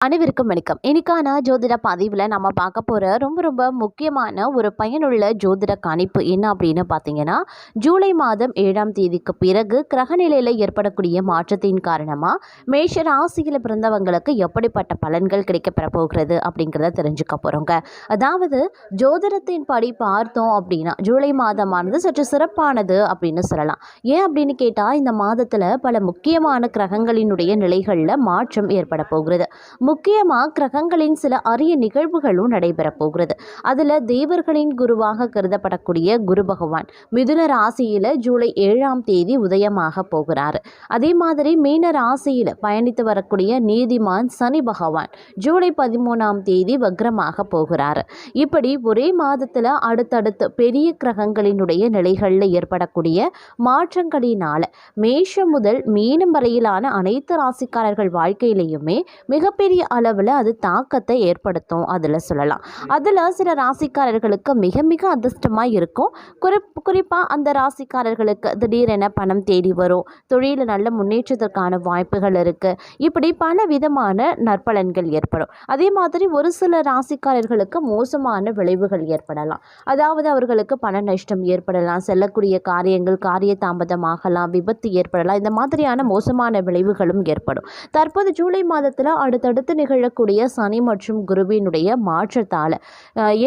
அனைவருக்கும் வணக்கம். இன்னைக்கான ஜோதிட பதிவில் நம்ம பார்க்க போகிற ரொம்ப ரொம்ப முக்கியமான ஒரு பயனுள்ள ஜோதிட கணிப்பு என்ன அப்படின்னு பார்த்தீங்கன்னா ஜூலை மாதம் ஏழாம் தேதிக்கு பிறகு கிரகநிலையில் ஏற்படக்கூடிய மாற்றத்தின் காரணமாக மேஷ ராசியில் பிறந்தவங்களுக்கு எப்படிப்பட்ட பலன்கள் கிடைக்கப்பெற போகிறது அப்படிங்கிறத தெரிஞ்சுக்க போகிறோங்க அதாவது ஜோதிடத்தின் படி பார்த்தோம் அப்படின்னா ஜூலை மாதமானது சற்று சிறப்பானது அப்படின்னு சொல்லலாம். ஏன் அப்படின்னு கேட்டால் இந்த மாதத்தில் பல முக்கியமான கிரகங்களினுடைய நிலைகளில் மாற்றம் ஏற்பட போகிறது. முக்கியமாக கிரகங்களின் சில அரிய நிகழ்வுகளும் நடைபெறப் போகிறது. அதில் தேவர்களின் குருவாக கருதப்படக்கூடிய குரு பகவான் மிதுன ராசியில் ஜூலை ஏழாம் தேதி உதயமாக போகிறார். அதே மாதிரி மீன ராசியில் பயணித்து வரக்கூடிய நீதிமான் சனி பகவான் ஜூலை பதிமூணாம் தேதி வக்ரமாக போகிறார். இப்படி ஒரே மாதத்தில் அடுத்தடுத்து பெரிய கிரகங்களினுடைய நிலைகளில் ஏற்படக்கூடிய மாற்றங்களினால் மேஷம் முதல் மீனம் வரையிலான அனைத்து ராசிக்காரர்கள் வாழ்க்கையிலையுமே மிகப்பெரிய அளவில் அது தாக்கத்தை ஏற்படுத்தும் அதில் சொல்லலாம். அதில் சில ராசிக்காரர்களுக்கு மிக மிக அதிர்ஷ்டமாக இருக்கும். குறிப் குறிப்பாக அந்த ராசிக்காரர்களுக்கு திடீரென பணம் தேடி வரும். தொழிலில் நல்ல முன்னேற்றத்திற்கான வாய்ப்புகள் இருக்குது இப்படி பல விதமான நற்பலன்கள் ஏற்படும். அதே மாதிரி ஒரு சில ராசிக்காரர்களுக்கு மோசமான விளைவுகள் ஏற்படலாம். அதாவது அவர்களுக்கு பண நஷ்டம் ஏற்படலாம். செல்லக்கூடிய காரியங்கள் காரிய தாமதமாகலாம் விபத்து ஏற்படலாம். இந்த மாதிரியான மோசமான விளைவுகளும் ஏற்படும். தற்போது ஜூலை மாதத்தில் அடுத்தடுத்து நிகழக்கூடிய சனி மற்றும் குருவினுடைய மாற்றத்தால்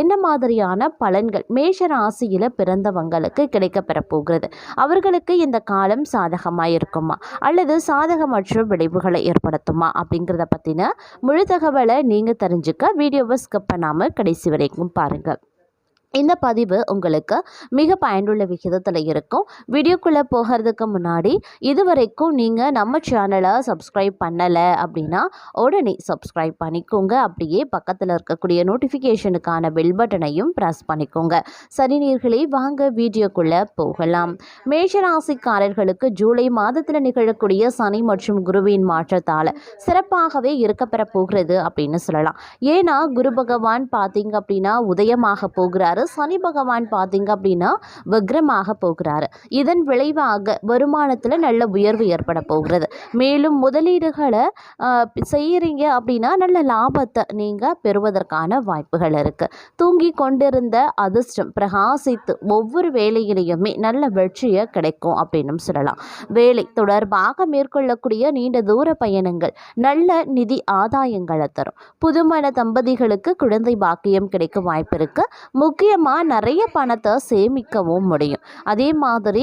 என்ன மாதிரியான பலன்கள் மேஷ ராசியில் பிறந்தவங்களுக்கு கிடைக்கப்பெற போகிறது? அவர்களுக்கு இந்த காலம் சாதகமாக இருக்குமா? அல்லது சாதகமற்ற விளைவுகளை ஏற்படுத்துமா? அப்படிங்கிறத பற்றின முழு தகவலை நீங்கள் தெரிஞ்சுக்க வீடியோவை ஸ்கிப் பண்ணாமல் கடைசி வரைக்கும் பாருங்கள் இந்த பதிவு உங்களுக்கு மிக பயனுள்ள விகிதத்தில் இருக்கும். வீடியோக்குள்ளே போகிறதுக்கு முன்னாடி இதுவரைக்கும் நீங்கள் நம்ம சேனலை சப்ஸ்கிரைப் பண்ணலை அப்படின்னா உடனே சப்ஸ்கிரைப் பண்ணிக்கோங்க. அப்படியே பக்கத்தில் இருக்கக்கூடிய நோட்டிஃபிகேஷனுக்கான பெல் பட்டனையும் ப்ரெஸ் பண்ணிக்கோங்க. சரி நீர்களே வாங்க வீடியோக்குள்ளே போகலாம். மேஷராசிக்காரர்களுக்கு ஜூலை மாதத்தில் நிகழக்கூடிய சனி மற்றும் குருவின் மாற்றத்தால் சிறப்பாகவே இருக்கப்பெற போகிறது அப்படின்னு சொல்லலாம். ஏன்னா குரு பகவான் பார்த்தீங்க அப்படின்னா உதயமாக போகிறாரு. சனி பகவான் பார்த்தீங்க அப்படின்னா வக்ரமாக போகிறாரு. இதன் விளைவாக வருமானத்தில் நல்ல உயர்வு ஏற்பட போகிறது. மேலும் முதலீடுகளை ஆஹ், செய்யறீங்க அப்படின்னா நல்ல லாபத்தை நீங்கள் பெறுவதற்கான வாய்ப்புகள் இருக்குது தூங்கி கொண்டிருந்த அதிர்ஷ்டம் பிரகாசித்து ஒவ்வொரு வேலையிலையுமே நல்ல வெற்றியை கிடைக்கும் அப்படின்னு சொல்லலாம். வேலை தொடர்பாக மேற்கொள்ளக்கூடிய நீண்ட தூர பயணங்கள் நல்ல நிதி ஆதாயங்களை தரும். புதுமண தம்பதிகளுக்கு குழந்தை பாக்கியம் கிடைக்க வாய்ப்பு இருக்கு. முக்கியமாக நிறைய பணத்தை சேமிக்கவும் முடியும். அதே மாதிரி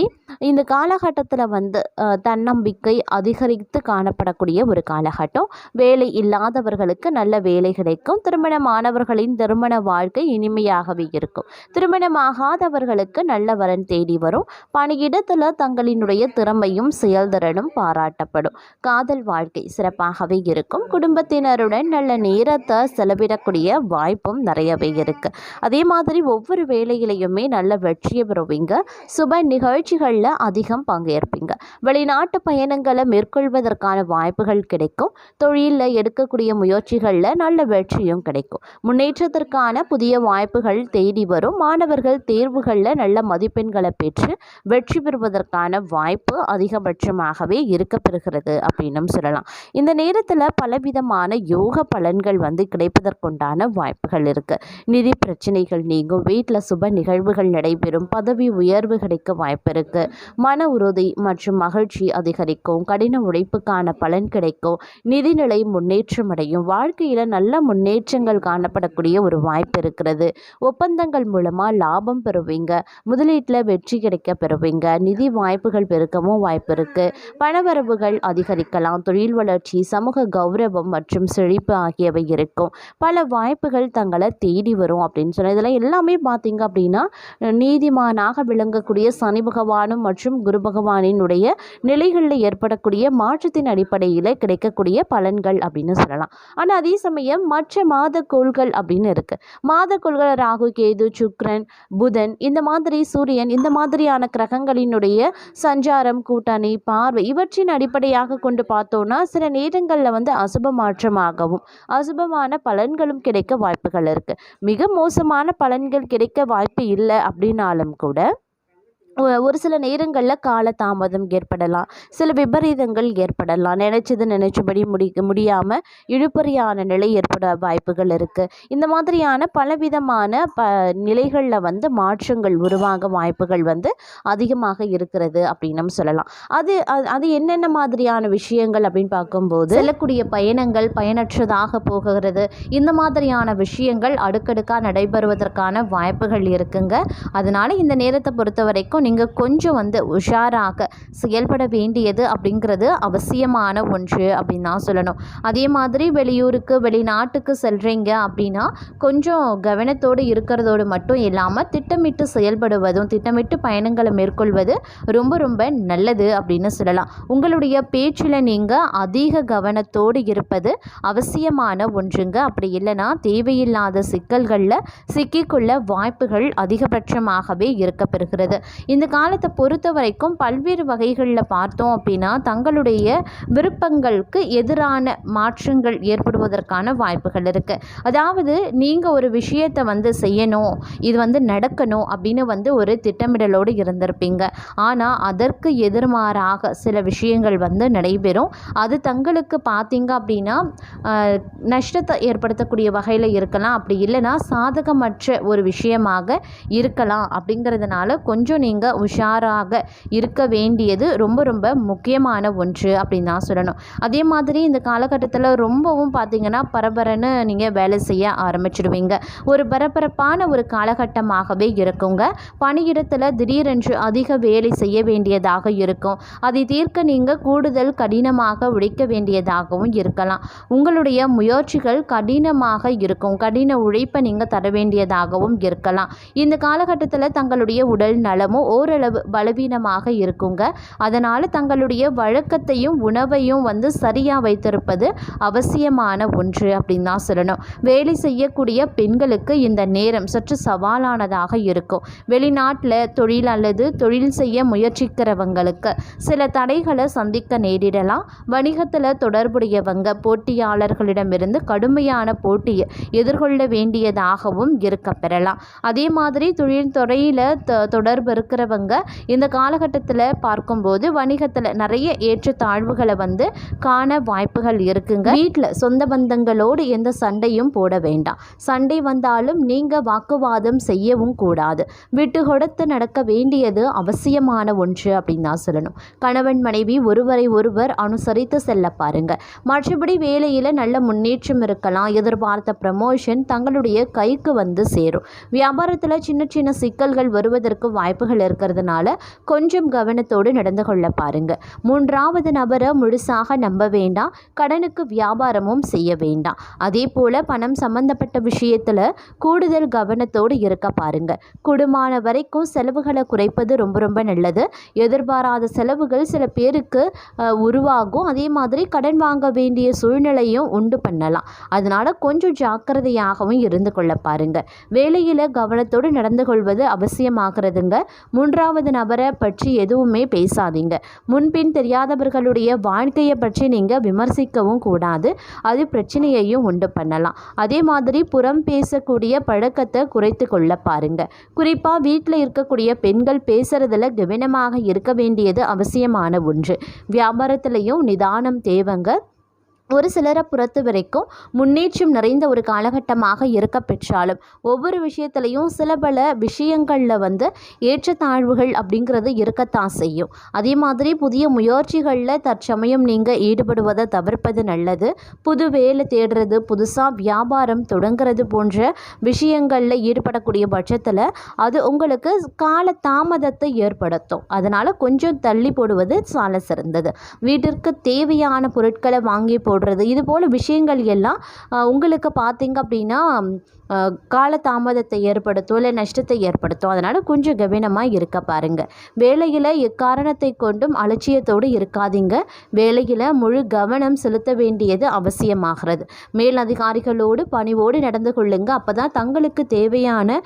இந்த காலகட்டத்தில் வந்து தன்னம்பிக்கை அதிகரித்து காணப்படக்கூடிய ஒரு காலகட்டம். வேலை இல்லாதவர்களுக்கு நல்ல வேலை கிடைக்கும். திருமணமானவர்களின் திருமண வாழ்க்கை இனிமையாகவே இருக்கும். திருமணமாகாதவர்களுக்கு நல்ல வரன் தேடி வரும். பணியிடத்தில் தங்களினுடைய திறமையும் செயல்திறனும் பாராட்டப்படும். காதல் வாழ்க்கை சிறப்பாகவே இருக்கும். குடும்பத்தினருடன் நல்ல நேரத்தை செலவிடக்கூடிய வாய்ப்பும் நிறையவே இருக்கு. அதே மாதிரி ஒவ்வொரு வேலையிலையுமே நல்ல வெற்றியை பெறுவீங்க. சுப நிகழ்ச்சிகளில் அதிகம் பங்கேற்பீங்க. வெளிநாட்டு பயணங்களை மேற்கொள்வதற்கான வாய்ப்புகள் கிடைக்கும். தொழிலில் எடுக்கக்கூடிய முயற்சிகளில் நல்ல வெற்றியும் கிடைக்கும். முன்னேற்றத்திற்கான புதிய வாய்ப்புகள் தேடி வரும். மாணவர்கள் தேர்வுகளில் நல்ல மதிப்பெண்களை பெற்று வெற்றி பெறுவதற்கான வாய்ப்பு அதிகபட்சமாகவே இருக்கப்பெறுகிறது அப்படின்னும் சொல்லலாம். இந்த நேரத்தில் பலவிதமான யோக பலன்கள் வந்து கிடைப்பதற்குண்டான வாய்ப்புகள் இருக்குது நிதி பிரச்சனைகள் நீங்கும் வீட்டில் சுப நிகழ்வுகள் நடைபெறும். பதவி உயர்வு கிடைக்க வாய்ப்பு இருக்குது மன உறுதி மற்றும் மகிழ்ச்சி அதிகரிக்கும். கடின உழைப்புக்கான பலன் கிடைக்கும். நிதிநிலை முன்னேற்றம் அடையும். வாழ்க்கையில் நல்ல முன்னேற்றங்கள் காணப்படக்கூடிய ஒரு வாய்ப்பு இருக்கிறது. ஒப்பந்தங்கள் மூலமாக லாபம் பெறுவீங்க. முதலீட்டில் வெற்றி கிடைக்க பெறுவீங்க. நிதி வாய்ப்புகள் பெருக்கவும் வாய்ப்பு இருக்குது பணவரவுகள் அதிகரிக்கலாம். தொழில் வளர்ச்சி சமூக கௌரவம் மற்றும் செழிப்பு ஆகியவை இருக்கும். பல வாய்ப்புகள் தங்களை தேடி வரும் அப்படின்னு சொன்ன இதெல்லாம் எல்லாமே பார்த்தீங்க அப்படின்னா நீதிமானாக விளங்கக்கூடிய சனி பகவானும் மற்றும் குரு பகவானினுடைய நிலைகளில் ஏற்படக்கூடிய மாற்றத்தின் அடிப்படையில் கிடைக்கக்கூடிய பலன்கள் அப்படின்னு சொல்லலாம். ஆனால் அதே சமயம் மற்ற மாத கோள்கள் அப்படின்னு இருக்குது மாத கோள்கள் ராகு கேது சுக்ரன் புதன் இந்த மாதிரி சூரியன் இந்த மாதிரியான கிரகங்களினுடைய சஞ்சாரம் கூட்டணி பார்வை இவற்றின் அடிப்படையாக கொண்டு பார்த்தோன்னா சில நேரங்களில் வந்து அசுப மாற்றமாகவும் அசுபமான பலன்களும் கிடைக்க வாய்ப்புகள் இருக்குது மிக மோசமான பலன்கள் கிடைக்க வாய்ப்பு இல்லை அப்படின்னாலும் கூட ஒரு சில நேரங்களில் காலதாமதம் ஏற்படலாம். சில விபரீதங்கள் ஏற்படலாம். நினச்சது நினச்சபடி முடி முடியாமல் இழுபறியான நிலை ஏற்பட வாய்ப்புகள் இருக்குது இந்த மாதிரியான பலவிதமான ப நிலைகளில் வந்து மாற்றங்கள் உருவாக வாய்ப்புகள் வந்து அதிகமாக இருக்கிறது அப்படின்னு நம்ம சொல்லலாம். அது அது- அது என்னென்ன மாதிரியான விஷயங்கள் அப்படின்னு பார்க்கும்போது செல்லக்கூடிய பயணங்கள் பயனற்றதாக போகிறது. இந்த மாதிரியான விஷயங்கள் அடுக்கடுக்காக நடைபெறுவதற்கான வாய்ப்புகள் இருக்குங்க. அதனால் இந்த நேரத்தை பொறுத்த வரைக்கும் நீங்கள் கொஞ்சம் வந்து உஷாராக செயல்பட வேண்டியது அப்படிங்கிறது அவசியமான ஒன்று அப்படின்னு தான் சொல்லணும். அதே மாதிரி வெளியூருக்கு வெளிநாட்டுக்கு செல்கிறீங்க அப்படின்னா கொஞ்சம் கவனத்தோடு இருக்கிறதோடு மட்டும் இல்லாமல் திட்டமிட்டு செயல்படுவதும் திட்டமிட்டு பயணங்களை மேற்கொள்வது ரொம்ப ரொம்ப நல்லது அப்படின்னு சொல்லலாம். உங்களுடைய பேச்சில் நீங்கள் அதிக கவனத்தோடு இருப்பது அவசியமான ஒன்றுங்க. அப்படி இல்லைன்னா தேவையில்லாத சிக்கல்களில் சிக்கிக்கொள்ள வாய்ப்புகள் அதிகபட்சமாகவே இருக்கப்பெறுகிறது. இந்த காலத்தை பொறுத்த வரைக்கும் பல்வேறு வகைகளில் பார்த்தோம் அப்படின்னா தங்களுடைய விருப்பங்களுக்கு எதிரான மாற்றங்கள் ஏற்படுவதற்கான வாய்ப்புகள் இருக்குது அதாவது நீங்கள் ஒரு விஷயத்தை வந்து செய்யணும் இது வந்து நடக்கணும் அப்படின்னு வந்து ஒரு திட்டமிடலோடு இருந்திருப்பீங்க. ஆனால் அதற்கு எதிர்மாறாக சில விஷயங்கள் வந்து நடைபெறும். அது தங்களுக்கு பார்த்தீங்க அப்படின்னா நஷ்டத்தை ஏற்படுத்தக்கூடிய வகையில் இருக்கலாம். அப்படி இல்லைன்னா சாதகமற்ற ஒரு விஷயமாக இருக்கலாம் அப்படிங்கிறதுனால கொஞ்சம் நீங்கள் உஷாராக இருக்க வேண்டியது ரொம்ப ரொம்ப முக்கியமான ஒன்று அப்படின்னு தான் சொல்லணும். அதே மாதிரி இந்த காலகட்டத்தில் ரொம்பவும் பார்த்தீங்கன்னா பரபரன்னு நீங்கள் வேலை செய்ய ஆரம்பிச்சிடுவீங்க ஒரு பரபரப்பான ஒரு காலகட்டமாகவே இருக்குங்க. பணியிடத்தில் திடீரென்று அதிக வேலை செய்ய வேண்டியதாக இருக்கும். அதை தீர்க்க நீங்கள் கூடுதல் கடினமாக உழைக்க வேண்டியதாகவும் இருக்கலாம். உங்களுடைய முயற்சிகள் கடினமாக இருக்கும். கடின உழைப்பை நீங்கள் தர வேண்டியதாகவும் இருக்கலாம். இந்த காலகட்டத்தில் தங்களுடைய உடல் நலமும் ஓரளவு பலவீனமாக இருக்குங்க. அதனால் தங்களுடைய வழக்கத்தையும் உணவையும் வந்து சரியாக வைத்திருப்பது அவசியமான ஒன்று அப்படின்னு தான் சொல்லணும். வேலை செய்யக்கூடிய பெண்களுக்கு இந்த நேரம் சற்று சவாலானதாக இருக்கும். வெளிநாட்டில் தொழில் அல்லது தொழில் செய்ய முயற்சிக்கிறவங்களுக்கு சில தடைகளை சந்திக்க நேரிடலாம். வணிகத்தில் தொடர்புடையவங்க போட்டியாளர்களிடமிருந்து கடுமையான போட்டியை எதிர்கொள்ள வேண்டியதாகவும் இருக்க பெறலாம் அதே மாதிரி தொழில் துறையில் தொடர்பு இருக்கிற இருக்கிறவங்க இந்த காலகட்டத்தில் பார்க்கும்போது வணிகத்தில் நிறைய ஏற்றத்தாழ்வுகளை வந்து காண வாய்ப்புகள் இருக்குங்க. வீட்டில் சொந்த பந்தங்களோடு எந்த சண்டையும் போட வேண்டாம். சண்டை வந்தாலும் நீங்கள் வாக்குவாதம் செய்யவும் கூடாது. விட்டு கொடுத்து நடக்க வேண்டியது அவசியமான ஒன்று அப்படின்னு தான் சொல்லணும். கணவன் மனைவி ஒருவரை ஒருவர் அனுசரித்து செல்ல பாருங்க. மற்றபடி வேலையில் நல்ல முன்னேற்றம் இருக்கலாம். எதிர்பார்த்த ப்ரமோஷன் தங்களுடைய கைக்கு வந்து சேரும். வியாபாரத்தில் சின்ன சின்ன சிக்கல்கள் வருவதற்கு வாய்ப்புகள் இருக்கிறதுனால கொஞ்சம் கவனத்தோடு நடந்து கொள்ள பாருங்க. மூன்றாவது நபரை முழுசாக நம்ப வேண்டாம். கடனுக்கு வியாபாரமும் செய்ய வேண்டாம். அதே போல் பணம் சம்பந்தப்பட்ட விஷயத்தில் கூடுதல் கவனத்தோடு இருக்க பாருங்க. குடுமான வரைக்கும் செலவுகளை குறைப்பது ரொம்ப ரொம்ப நல்லது. எதிர்பாராத செலவுகள் சில பேருக்கு உருவாகும். அதே மாதிரி கடன் வாங்க வேண்டிய சூழ்நிலையும் உண்டு பண்ணலாம். அதனால கொஞ்சம் ஜாக்கிரதையாகவும் இருந்து கொள்ள பாருங்க. வேலையில் கவனத்தோடு நடந்து கொள்வது அவசியமாகிறதுங்க. மூன்றாவது நபரை பற்றி எதுவுமே பேசாதீங்க. முன்பின் தெரியாதவர்களுடைய வாழ்க்கையை பற்றி நீங்கள் விமர்சிக்கவும் கூடாது. அது பிரச்சனையையும் உண்டு பண்ணலாம். அதே மாதிரி புறம் பேசக்கூடிய பழக்கத்தை குறைத்து கொள்ள பாருங்க. குறிப்பாக வீட்டில் இருக்கக்கூடிய பெண்கள் பேசுறதுல கவனமாக இருக்க வேண்டியது அவசியமான ஒன்று. வியாபாரத்திலையும் நிதானம் தேவைங்க. ஒரு சிலரை பொறுத்த வரைக்கும் முன்னேற்றம் நிறைந்த ஒரு காலகட்டமாக இருக்க பெற்றாலும் ஒவ்வொரு விஷயத்துலையும் சில பல விஷயங்களில் வந்து ஏற்றத்தாழ்வுகள் அப்படிங்கிறது இருக்கத்தான் செய்யும். அதே மாதிரி புதிய முயற்சிகளில் தற்சமயம் நீங்கள் ஈடுபடுவதை தவிர்ப்பது நல்லது. புது வேலை தேடுறது புதுசாக வியாபாரம் தொடங்குறது போன்ற விஷயங்களில் ஈடுபடக்கூடிய பட்சத்தில் அது உங்களுக்கு கால தாமதத்தை ஏற்படுத்தும். அதனால் கொஞ்சம் தள்ளி போடுவது சால சிறந்தது. வீட்டிற்கு தேவையான பொருட்களை வாங்கி போடுறது. இது போல் விஷயங்கள் எல்லாம் உங்களுக்கு பார்த்திங்க அப்படின்னா காலதாமதத்தை கால தாமதத்தை ஏற்படுத்தும் இல்லை நஷ்டத்தை ஏற்படுத்தும். அதனால் கொஞ்சம் கவனமாக இருக்க பாருங்க. வேலையில் எக்காரணத்தை கொண்டும் அலட்சியத்தோடு இருக்காதீங்க. வேலையில் முழு கவனம் செலுத்த வேண்டியது அவசியமாகிறது. மேல் அதிகாரிகளோடு பணிவோடு நடந்து கொள்ளுங்க. அப்போ தான் தங்களுக்கு தேவையான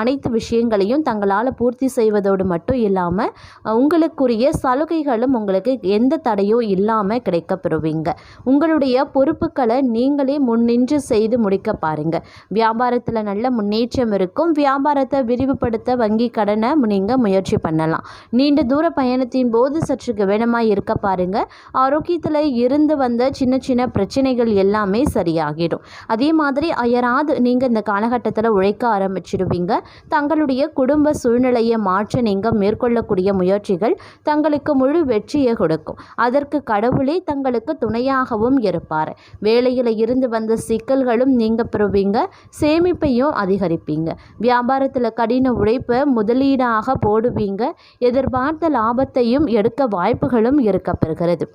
அனைத்து விஷயங்களையும் தங்களால் பூர்த்தி செய்வதோடு மட்டும் இல்லாமல் உங்களுக்குரிய சலுகைகளும் உங்களுக்கு எந்த தடையும் இல்லாமல் கிடைக்கப்பெறுவீங்க. உங்களுடைய பொறுப்புகளை நீங்களே முன்னின்று செய்து முடிக்க பாருங்கள் வியாபார வியாபாரத்தில் நல்ல முன்னேற்றம் இருக்கும். வியாபாரத்தை விரிவுபடுத்த வங்கி கடனை நீங்கள் முயற்சி பண்ணலாம். நீண்ட தூர பயணத்தின் போது சற்று கவனமாக இருக்க பாருங்க. ஆரோக்கியத்தில் இருந்து வந்த சின்ன சின்ன பிரச்சனைகள் எல்லாமே சரியாகிடும். அதே மாதிரி அயராது நீங்கள் இந்த காலகட்டத்தில் உழைக்க ஆரம்பிச்சிடுவீங்க தங்களுடைய குடும்ப சூழ்நிலையை மாற்ற நீங்கள் மேற்கொள்ளக்கூடிய முயற்சிகள் தங்களுக்கு முழு வெற்றியை கொடுக்கும். அதற்கு கடவுளே தங்களுக்கு துணையாகவும் இருப்பார். வேலையில் இருந்து வந்த சிக்கல்களும் நீங்க பெறுவீங்க. சேமிப்பையும் அதிகரிப்பீங்க. வியாபாரத்தில் கடின உழைப்பை முதலீடாக போடுவீங்க. எதிர்பார்த்த லாபத்தையும் எடுக்க வாய்ப்புகளும் இருக்க பெறுகிறது